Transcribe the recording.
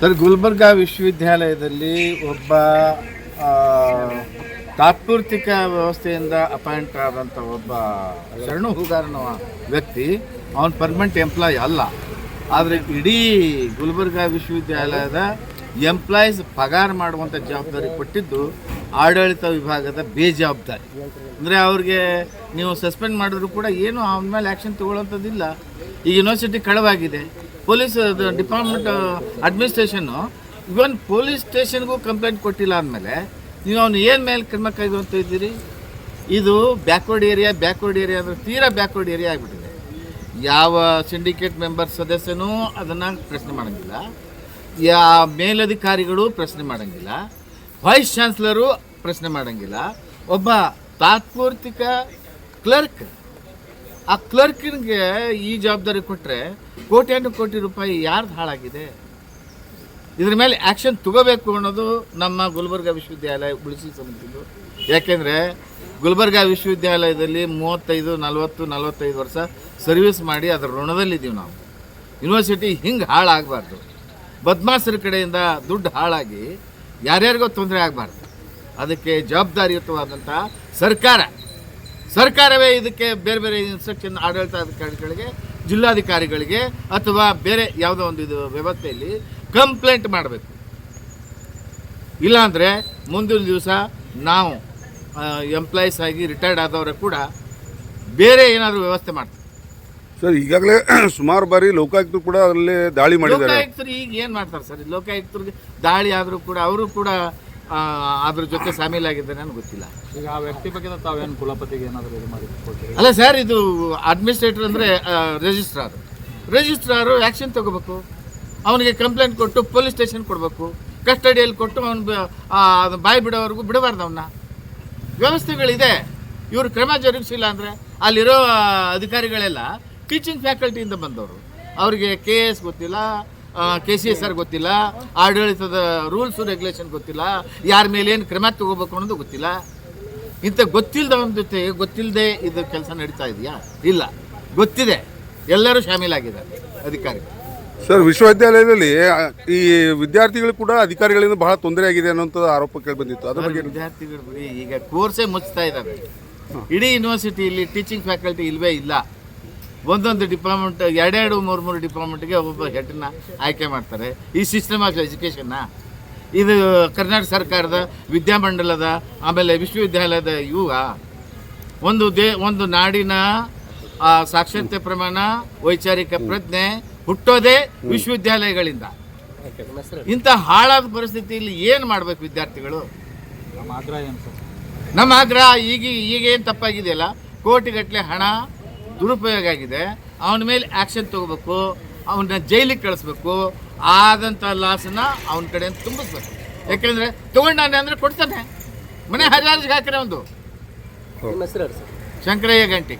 Sir, Gulbarga ವಿಶ್ವವಿದ್ಯಾಲಯದಲ್ಲಿ ಒಬ್ಬ ತಾತ್ಪೂರ್ತಿಕ ವ್ಯವಸ್ಥೆಯಿಂದ ಅಪಾಯಿಂಟ್ ಆದಂಥ ಒಬ್ಬ ಶರಣು ಹೂಗಾರನ ವ್ಯಕ್ತಿ, ಅವನು ಪರ್ಮನೆಂಟ್ ಎಂಪ್ಲಾಯ್ ಅಲ್ಲ. ಆದರೆ ಇಡೀ ಗುಲ್ಬರ್ಗಾ ವಿಶ್ವವಿದ್ಯಾಲಯದ ಎಂಪ್ಲಾಯೀಸ್ ಪಗಾರ ಮಾಡುವಂಥ ಜವಾಬ್ದಾರಿ ಕೊಟ್ಟಿದ್ದು ಆಡಳಿತ ವಿಭಾಗದ ಬೇಜವಾಬ್ದಾರಿ. ಅಂದರೆ ಅವ್ರಿಗೆ ನೀವು ಸಸ್ಪೆಂಡ್ ಮಾಡಿದ್ರು ಕೂಡ ಏನು ಅವನ ಮೇಲೆ ಆ್ಯಕ್ಷನ್ ತಗೊಳ್ಳೋಂಥದ್ದಿಲ್ಲ ಈ ಯೂನಿವರ್ಸಿಟಿ ಕಳವಾಗಿದೆ. ಪೊಲೀಸ್ ಡಿಪಾರ್ಟ್ಮೆಂಟ್ ಅಡ್ಮಿನಿಸ್ಟ್ರೇಷನ್ನು ಇವನ್ ಪೊಲೀಸ್ ಸ್ಟೇಷನ್ಗೂ ಕಂಪ್ಲೇಂಟ್ ಕೊಟ್ಟಿಲ್ಲ ಅಂದಮೇಲೆ, ನೀವು ಅವನು ಏನು ಮೇಲೆ ಕ್ರಮ ಕೈಗೊಂತ ಇದ್ದೀರಿ? ಇದು ಬ್ಯಾಕ್ವರ್ಡ್ ಏರಿಯಾ ಬ್ಯಾಕ್ವರ್ಡ್ ಏರಿಯಾ ಅಂದರೆ ತೀರಾ ಬ್ಯಾಕ್ವರ್ಡ್ ಏರಿಯಾ ಆಗಿಬಿಟ್ಟಿದೆ. ಯಾವ ಸಿಂಡಿಕೇಟ್ ಮೆಂಬರ್ ಸದಸ್ಯನೂ ಅದನ್ನು ಪ್ರಶ್ನೆ ಮಾಡೋಂಗಿಲ್ಲ. ಯಾ ಮೇಲಧಿಕಾರಿಗಳು ಪ್ರಶ್ನೆ ಮಾಡೋಂಗಿಲ್ಲ. ವೈಸ್ ಚಾನ್ಸ್ಲರು ಪ್ರಶ್ನೆ ಮಾಡೋಂಗಿಲ್ಲ. ಒಬ್ಬ ತಾತ್ಪೂರ್ತಿಕ ಕ್ಲರ್ಕ್ ಆ ಕ್ಲರ್ಕಿನ್ಗೆ ಈ ಜವಾಬ್ದಾರಿ ಕೊಟ್ಟರೆ ಕೋಟ್ಯಾನು ಕೋಟಿ ರೂಪಾಯಿ ಯಾರ್ದು ಹಾಳಾಗಿದೆ? ಇದ್ರ ಮೇಲೆ ಆ್ಯಕ್ಷನ್ ತಗೋಬೇಕು ಅನ್ನೋದು ನಮ್ಮ ಗುಲ್ಬರ್ಗ ವಿಶ್ವವಿದ್ಯಾಲಯ ಉಳಿಸಿ ಸಮಿತಿದು ಯಾಕೆಂದರೆ ಗುಲ್ಬರ್ಗ ವಿಶ್ವವಿದ್ಯಾಲಯದಲ್ಲಿ ಮೂವತ್ತೈದು, ನಲವತ್ತು, ನಲವತ್ತೈದು ವರ್ಷ ಸರ್ವಿಸ್ ಮಾಡಿ ಅದರ ಋಣದಲ್ಲಿದ್ದೀವಿ ನಾವು. ಯೂನಿವರ್ಸಿಟಿ ಹಿಂಗೆ ಹಾಳಾಗಬಾರ್ದು. ಬದ್ಮಾಸರ ಕಡೆಯಿಂದ ದುಡ್ಡು ಹಾಳಾಗಿ ಯಾರ್ಯಾರಿಗೋ ತೊಂದರೆ ಆಗಬಾರ್ದು. ಅದಕ್ಕೆ ಜವಾಬ್ದಾರಿಯುತವಾದಂಥ ಸರ್ಕಾರ ಸರ್ಕಾರವೇ ಇದಕ್ಕೆ ಬೇರೆ ಬೇರೆ ಇನ್ಸ್ಟ್ರಕ್ಷನ್ ಆಡಳಿತಾಧಿಕಾರಿಗಳಿಗೆ ಜಿಲ್ಲಾಧಿಕಾರಿಗಳಿಗೆ ಅಥವಾ ಬೇರೆ ಯಾವುದೋ ಒಂದು ಇದು ವ್ಯವಸ್ಥೆಯಲ್ಲಿ ಕಂಪ್ಲೇಂಟ್ ಮಾಡಬೇಕು. ಇಲ್ಲಾಂದರೆ ಮುಂದಿನ ದಿವಸ ನಾವು ಎಂಪ್ಲಾಯೀಸ್ ಆಗಿ ರಿಟೈರ್ಡ್ ಆದವರು ಕೂಡ ಬೇರೆ ಏನಾದರೂ ವ್ಯವಸ್ಥೆ ಮಾಡ್ತೀವಿ. ಸರ್ ಈಗಾಗಲೇ ಸುಮಾರು ಬಾರಿ ಲೋಕಾಯುಕ್ತರು ಕೂಡ ಅದರಲ್ಲಿ ದಾಳಿ ಮಾಡಿದ್ದಾರೆ. ಲೋಕಾಯುಕ್ತರು ಈಗ ಏನು ಮಾಡ್ತಾರೆ ಸರ್? ಲೋಕಾಯುಕ್ತರಿಗೆ ದಾಳಿ ಆದರೂ ಕೂಡ ಅವರು ಕೂಡ ಅದ್ರ ಜೊತೆ ಶಾಮೀಲಾಗಿದ್ದಾರೆ ನನಗೆ ಗೊತ್ತಿಲ್ಲ. ಈಗ ಆ ವ್ಯಕ್ತಿ ಬಗ್ಗೆ ತಾವೇನು ಕುಲಪತಿಗೆ ಏನಾದರೂ ಇದು ಮಾಡಿ ಅಲ್ಲ ಸರ್ ಇದು ಅಡ್ಮಿನಿಸ್ಟ್ರೇಟರ್ ಅಂದರೆ ರಿಜಿಸ್ಟ್ರಾರ್ ರಿಜಿಸ್ಟ್ರಾರು ಆ್ಯಕ್ಷನ್ ತಗೋಬೇಕು. ಅವನಿಗೆ ಕಂಪ್ಲೇಂಟ್ ಕೊಟ್ಟು ಪೊಲೀಸ್ ಸ್ಟೇಷನ್ ಕೊಡಬೇಕು. ಕಸ್ಟಡಿಯಲ್ಲಿ ಕೊಟ್ಟು ಅವನು ಬಾಯಿ ಬಿಡೋವರೆಗೂ ಬಿಡಬಾರ್ದು ಅವನ್ನ ವ್ಯವಸ್ಥೆಗಳಿದೆ. ಇವರು ಕ್ರಮ ಜರುಗಿಸಿಲ್ಲ ಅಂದರೆ ಅಲ್ಲಿರೋ ಅಧಿಕಾರಿಗಳೆಲ್ಲ ಟೀಚಿಂಗ್ ಫ್ಯಾಕಲ್ಟಿಯಿಂದ ಬಂದವರು. ಅವರಿಗೆ ಕೆ ಎಸ್ ಗೊತ್ತಿಲ್ಲ. ಕೆ ಸಿ ಎಸ್ ಆರ್ ಗೊತ್ತಿಲ್ಲ ಆಡಳಿತದ ರೂಲ್ಸು ರೆಗ್ಯುಲೇಷನ್ ಗೊತ್ತಿಲ್ಲ ಯಾರ ಮೇಲೆ ಏನು ಕ್ರಮ ತಗೋಬೇಕು ಅನ್ನೋದು ಗೊತ್ತಿಲ್ಲ. ಇಂಥ ಗೊತ್ತಿಲ್ಲದವನ ಜೊತೆ ಗೊತ್ತಿಲ್ಲದೆ ಇದು ಕೆಲಸ ನಡೀತಾ ಇದೆಯಾ? ಇಲ್ಲ. ಗೊತ್ತಿದೆ. ಎಲ್ಲರೂ ಶಾಮೀಲಾಗಿದ್ದಾರೆ ಅಧಿಕಾರಿ ಸರ್ ವಿಶ್ವವಿದ್ಯಾಲಯದಲ್ಲಿ ಈ ವಿದ್ಯಾರ್ಥಿಗಳು ಕೂಡ ಅಧಿಕಾರಿಗಳಿಂದ ಬಹಳ ತೊಂದರೆ ಆಗಿದೆ ಅನ್ನೋಂಥ ಆರೋಪ ಕೇಳಿ ಬಂದಿತ್ತು. ಅದ್ರ ಬಗ್ಗೆ ವಿದ್ಯಾರ್ಥಿಗಳು ಬಿಡಿ ಈಗ ಕೋರ್ಸೇ ಮುಚ್ತಾ ಇದ್ದಾವೆ ಇಡೀ ಯೂನಿವರ್ಸಿಟಿಯಲ್ಲಿ ಟೀಚಿಂಗ್ ಫ್ಯಾಕಲ್ಟಿ ಇಲ್ಲವೇ ಇಲ್ಲ. ಒಂದೊಂದು ಡಿಪಾರ್ಟ್ಮೆಂಟ್ ಎರಡೆರಡು ಮೂರು ಮೂರು ಡಿಪಾರ್ಟ್ಮೆಂಟ್ಗೆ ಒಬ್ಬೊಬ್ಬ ಹೆಡ್ನ ಆಯ್ಕೆ ಮಾಡ್ತಾರೆ. ಈ ಸಿಸ್ಟಮ್ ಆಫ್ ಎಜುಕೇಷನ್ನ ಇದು ಕರ್ನಾಟಕ ಸರ್ಕಾರದ ವಿದ್ಯಾಮಂಡಲದ ಆಮೇಲೆ ವಿಶ್ವವಿದ್ಯಾಲಯದ ಯುವ. ಒಂದು ದೇ ಒಂದು ನಾಡಿನ ಸಾಕ್ಷರತೆ ಪ್ರಮಾಣ ವೈಚಾರಿಕ ಪ್ರಜ್ಞೆ ಹುಟ್ಟೋದೇ ವಿಶ್ವವಿದ್ಯಾಲಯಗಳಿಂದ. ಇಂಥ ಹಾಳಾದ ಪರಿಸ್ಥಿತಿಯಲ್ಲಿ ಏನು ಮಾಡಬೇಕು ವಿದ್ಯಾರ್ಥಿಗಳು? ನಮ್ಮ ಆಗ್ರಹ ಏನು ಸರ್? ನಮ್ಮ ಆಗ್ರಹ ಈಗ ಈಗೇನು ತಪ್ಪಾಗಿದೆಯಲ್ಲ? ಕೋಟಿಗಟ್ಟಲೆ ಹಣ ದುರುಪಯೋಗ ಆಗಿದೆ ಅವನ ಮೇಲೆ ಆ್ಯಕ್ಷನ್ ತಗೋಬೇಕು ಅವನ್ನ ಜೈಲಿಗೆ ಕಳಿಸ್ಬೇಕು ಆದಂಥ ಲಾಸನ್ನ ಅವನ ಕಡೆಯಿಂದ ತುಂಬಿಸ್ಬೇಕು. ಯಾಕೆಂದರೆ ತೊಗೊಂಡಾನೆ ಅಂದರೆ ಕೊಡ್ತಾನೆ. ಮನೆ ಹರಿಯಾರ್ಜಿಗೆ ಹಾಕಿರೋ ಒಂದು. ಶಂಕರಯ್ಯ ಗಂಟಿ.